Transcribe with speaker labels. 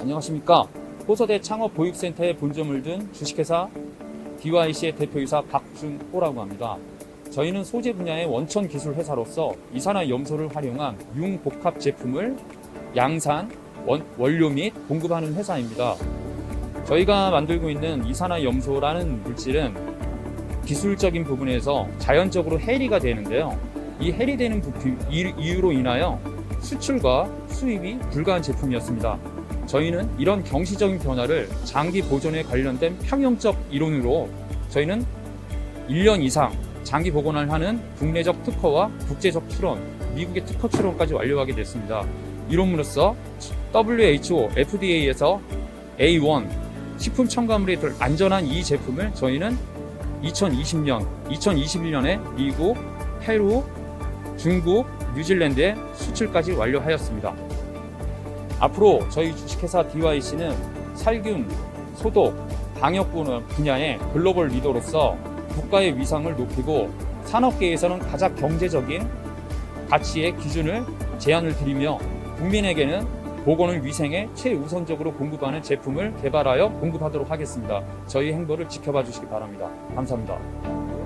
Speaker 1: 안녕하십니까. 호서대 창업 보육센터에 본점을 둔 주식회사 DYC의 대표이사 박준호라고 합니다. 저희는 소재 분야의 원천 기술 회사로서 이산화 염소를 활용한 융복합 제품을 양산, 원, 원료 및 공급하는 회사입니다. 저희가 만들고 있는 이산화 염소라는 물질은 기술적인 부분에서 자연적으로 해리가 되는데요. 이 해리되는 부- 이- 이유로 인하여 수출과 수입이 불가한 제품이었습니다. 저희는 이런 경시적인 변화를 장기 보존에 관련된 평형적 이론으로 저희는 1년 이상 장기 보관을 하는 국내적 특허와 국제적 출원, 미국의 특허 출원까지 완료하게 됐습니다. 이론으로써 WHO, FDA에서 A1 식품 첨가물에 들 안전한 이 제품을 저희는 2020년, 2021년에 미국, 페루, 중국, 뉴질랜드에 수출까지 완료하였습니다. 앞으로 저희 주식회사 DYC는 살균, 소독, 방역 분야의 글로벌 리더로서 국가의 위상을 높이고 산업계에서는 가장 경제적인 가치의 기준을 제안을 드리며 국민에게는 보건을 위생에 최우선적으로 공급하는 제품을 개발하여 공급하도록 하겠습니다. 저희 행보를 지켜봐 주시기 바랍니다. 감사합니다.